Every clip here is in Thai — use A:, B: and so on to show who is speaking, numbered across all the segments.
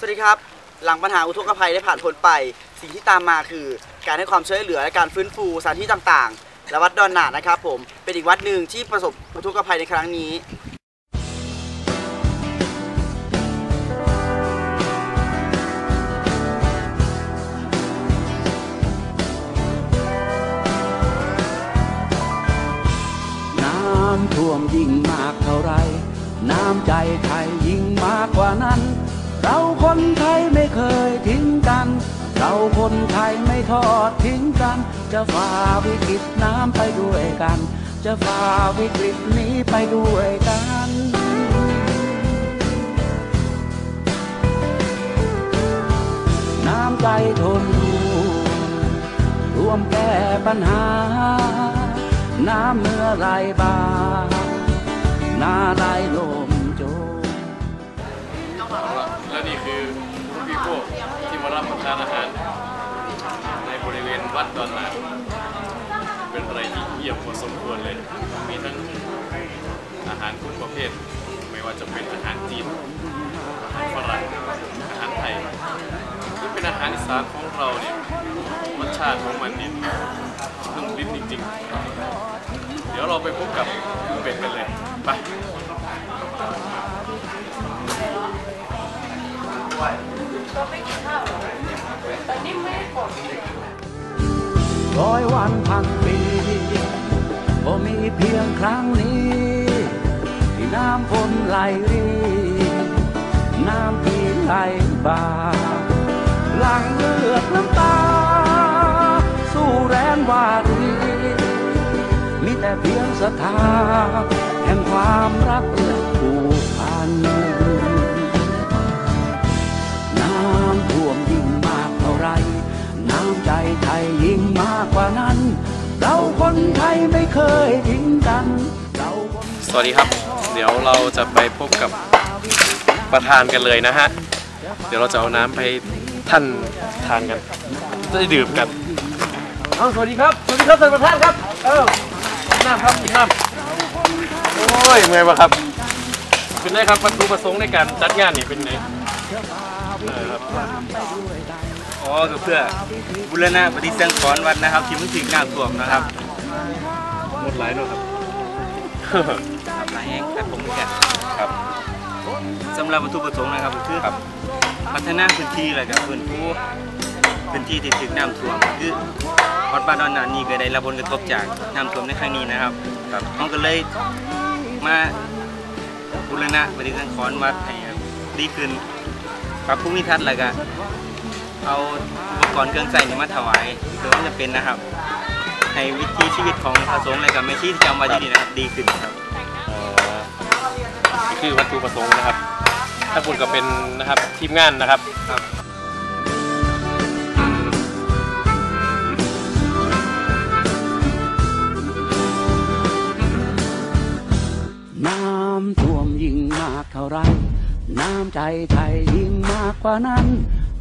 A: สวัสดีครับ หลังปัญหาอุทกภัยได้ผ่านพ้นไป สิ่งที่ตามมาคือ การให้ความช่วยเหลือและการฟื้นฟูสถานที่ต่างๆ และวัดดอนหนานะครับผม เป็นอีกวัดหนึ่งที่ประสบอุทกภัยในครั้งนี้
B: น้ำท่วมยิ่งมากเท่าไร น้ำใจไทยยิ่งมากกว่านั้น เราคนไทยไม่เคยทิ้งกัน เราคนไทยไม่ทอดทิ้งกัน จะฝ่าวิกฤตน้ำไปด้วยกัน จะฝ่าวิกฤตนี้ไปด้วยกันน้ำใจทนร่วมแก้ปัญหา น้ำเมื่อไรบางหน้าไหลล
C: ที่มารับประทานอาหาร ในบริเวณวัดดอนหนาดเป็นอะไรที่เยี่ยมพอสมควรเลย มีทั้งอาหารทุกประเภท ไม่ว่าจะเป็นอาหารจีน อาหารฝรั่ง อาหารไทยที่เป็นอาหารอีสานของเราเนี่ยรสชาติของมันนี่ยนุ่มลิ้นจริงๆ เดี๋ยวเราไปพบกับคุณเป็ดกันเลย ไป
B: ร้อยวันพันปีก็มีเพียงครั้งนี้ ที่น้ำฝนไหลรีน้ำที่ไหลบาหลังเลือดน้ำตา สู้แรงวารีมีแต่เพียงศรัทธาแห่งความรักและผูกพัน ไทยยิ่งมากกว่านั้น เราคนไทยไม่เคยทิ้งกัน เราคน
C: สวัสดีครับ เดี๋ยวเราจะไปพบกับประธานกันเลยนะฮะ เดี๋ยวเราจะเอาน้ำไปท่านทานกันจะได้ดื่มกันเอาสวัสดีครับ สวัสดีครับท่านประธานครับ เออกินน้ำครับกินน้ำโอ้ยเมื่อยปะครับ เป็นไงครับวัตถุประสงค์ในการจัดงานนี่เป็นไงเออครับ
D: อ๋อก็เพื่อบุรณะปฏิสังขรณ์วัดนะครับที่มันถึงน้ำท่วมนะครับ
C: หมดหลายเนอะครับ
D: ครับหลายแห่งครับผมเหมือนกัน
C: ครับ
D: สำหรับวัตถุประสงค์นะครับก็คือ
C: ครับ
D: พัฒนาพื้นที่แล้วก็พื้นผู้พื้นที่ที่ถึงน้ำท่วมคือวัดบ้านดอนนานี่ก็ได้รับผลกระทบจากน้ำท่วมในครั้งนี้นะครับครับเขาก็เลยมาบุรณะปฏิสังขรณ์วัดให้ดีขึ้นปรับภูมิทัศน์แล้วก็ เอาอุปกรณ์เครื่องใช้นี่มาถวายโดยไม่จำเป็นนะครับ ให้วิถีชีวิตของพระสงฆ์และก็แม่ชีที่จำวัดที่นี่นะครับดีขึ้นครับ
C: เอ่อคือวัตถุประสงค์นะครับ ถ้าคุณก็เป็นนะครับทีมงานนะครับ
B: น้ำท่วมยิ่งมากเท่าไร น้ำใจไทยยิ่งมากกว่านั้น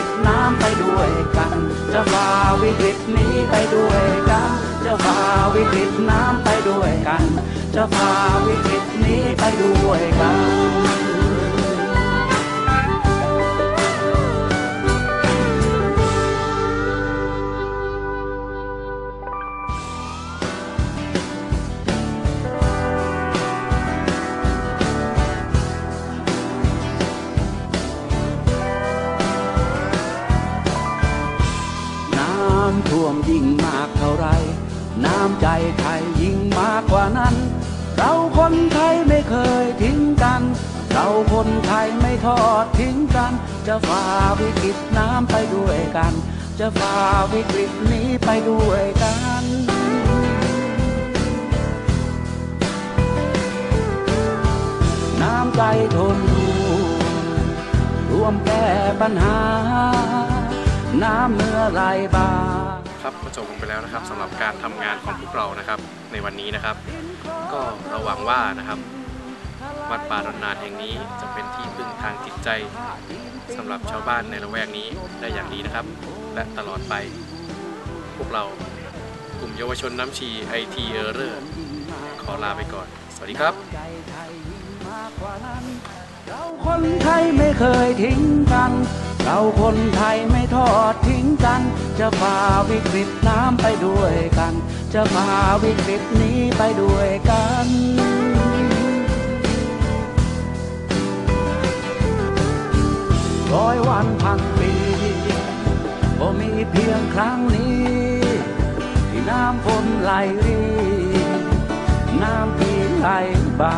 B: ต ฤตน้ำไปด้วยกัน จะพาวิกฤตนี้ไปด้วยกัน ไทยยิ่งมากกว่านั้น เราคนไทยไม่เคยทิ้งกัน เราคนไทยไม่ทอดทิ้งกัน จะฝ่าวิกฤตน้ำไปด้วยกัน จะฝ่าวิกฤตนี้ไปด้วยกันน้ำใจทนร่วมแก้ปัญหา น้ำเมื่อไรบาง
C: ครับก็จบลงไปแล้วนะครับสำหรับการทำงานของพวกเรานะครับ ในวันนี้นะครับ ก็เราหวังว่านะครับ วัดป่าดอนนานแห่งนี้จะเป็นที่พึ่งทางจิตใจสำหรับชาวบ้านในละแวกนี้ได้อย่างดีนะครับ และตลอดไป พวกเรากลุ่มเยาวชนน้ำชีไอทีเออร์เรอร์ขอลาไปก่อน สวัสดีครับ
B: เราคนไทยไม่เคยทิ้งกัน เราคนไทยไม่ทอดทิ้งกัน จะฝ่าวิกฤตน้ำไปด้วยกัน จะฝ่าวิกฤตนี้ไปด้วยกันร้อยวันพันปีก็มีเพียงครั้งนี้ ที่น้ำฝนไหลรีน้ำพีไหลบ่า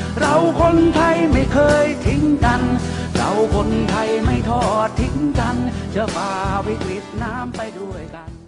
B: เราคนไทยไม่เคยทิ้งกัน เราคนไทยไม่ทอดทิ้งกัน จะฝ่าวิกฤตน้ำไปด้วยกัน